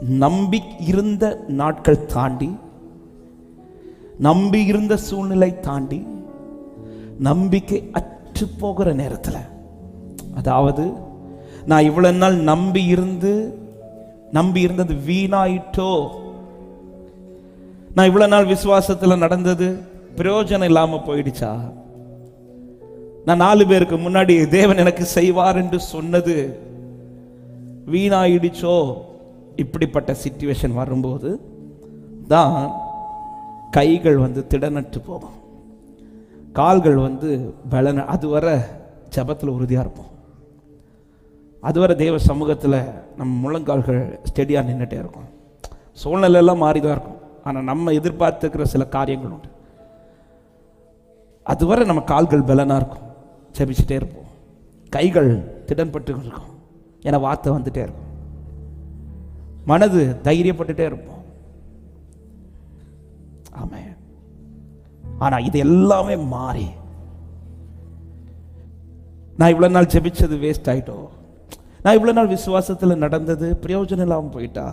நம்பி இருந்த நாட்கள் தாண்டி நம்பி இருந்த சூழ்நிலை தாண்டி நம்பிக்கை அற்று போகிற நேரத்தில் அதாவது நான் இவ்வளவு நாள் நம்பி இருந்து நம்பி இருந்தது வீணாயிட்டோ? நான் இவ்வளவு நாள் விசுவாசத்தில் நடந்தது பிரயோஜனம் இல்லாம போயிடுச்சா? நான் நாலு பேருக்கு முன்னாடி தேவன் எனக்கு செய்வார் என்று சொன்னது வீணாயிடுச்சோ? இப்படிப்பட்ட சுச்சுவேஷன் வரும்போது தான் கைகள் வந்து திடனற்று போகும். கால்கள் வந்து பலன அதுவரை ஜபத்தில் உறுதியாக இருப்போம். அதுவரை தேவ சமூகத்தில் நம்ம முழங்கால்கள் ஸ்டெடியாக நின்றுட்டே இருக்கும். சூழ்நிலை எல்லாம் மாறி தான் இருக்கும். ஆனால் நம்ம எதிர்பார்த்துக்கிற சில காரியங்கள் உண்டு. அதுவரை நம்ம கால்கள் பலனாக இருக்கும். ஜெபிச்சுட்டே இருப்போம். கைகள் திடன்பட்டு இருக்கும். ஏன்னா வார்த்தை வந்துகிட்டே இருக்கும். மனது தைரியப்பட்டுட்டே இருப்போம். ஆமே ஆனா இது எல்லாமே மாறி. நான் இவ்வளவு நாள் ஜெபிச்சது வேஸ்ட் ஆயிட்டோ? நான் இவ்வளவு நாள் விசுவாசத்தில் நடந்தது பிரயோஜனம் இல்லாமல் போயிட்டா?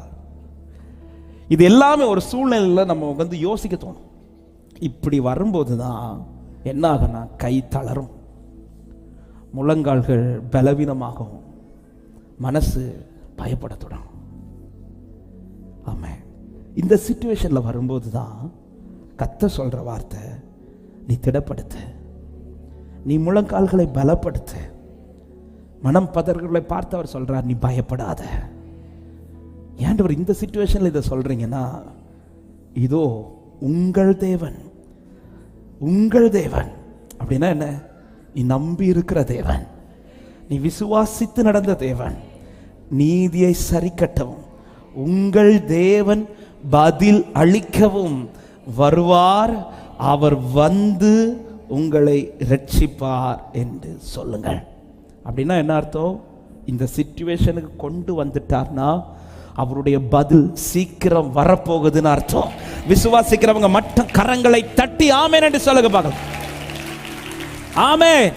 இது எல்லாமே ஒரு சூழ்நிலையில் நம்ம வந்து யோசிக்க தோணும். இப்படி வரும்போது தான் என்ன ஆகும்னா கை தளரும். முழங்கால்கள் பலவீனமாகும். மனசு பயப்பட தொடங்கும். இந்த சுச்சுவேஷனில் வரும்போது தான் கத்த சொல்கிற வார்த்தை நீ திடப்படுத்து. நீ முழங்கால்களை பலப்படுத்து. மனம் பதர்களை பார்த்து அவர் சொல்கிறார் நீ பயப்படாத. ஏன்டவர் இந்த சுச்சுவேஷனில் இதை சொல்கிறீங்கன்னா இதோ உங்கள் தேவன் உங்கள் தேவன். அப்படின்னா என்ன? நீ நம்பி இருக்கிற தேவன். நீ விசுவாசித்து நடந்த தேவன். நீதியை சரி கட்டவும் உங்கள் தேவன் பதில் அளிக்கவும். வருவார் அவர் வந்து உங்களை ரட்சிப்பார் என்று சொல்லுங்கள். அப்படின்னா என்ன அர்த்தம்? இந்த சிச்சுவேஷனுக்கு கொண்டு வந்துட்டார்னா அவருடைய பதில் சீக்கிரம் வரப்போகுதுன்னு அர்த்தம். விசுவாசிக்கிறவங்க மட்டும் கரங்களை தட்டி ஆமேன் என்று சொல்லுங்க பார்க்கலாம். ஆமே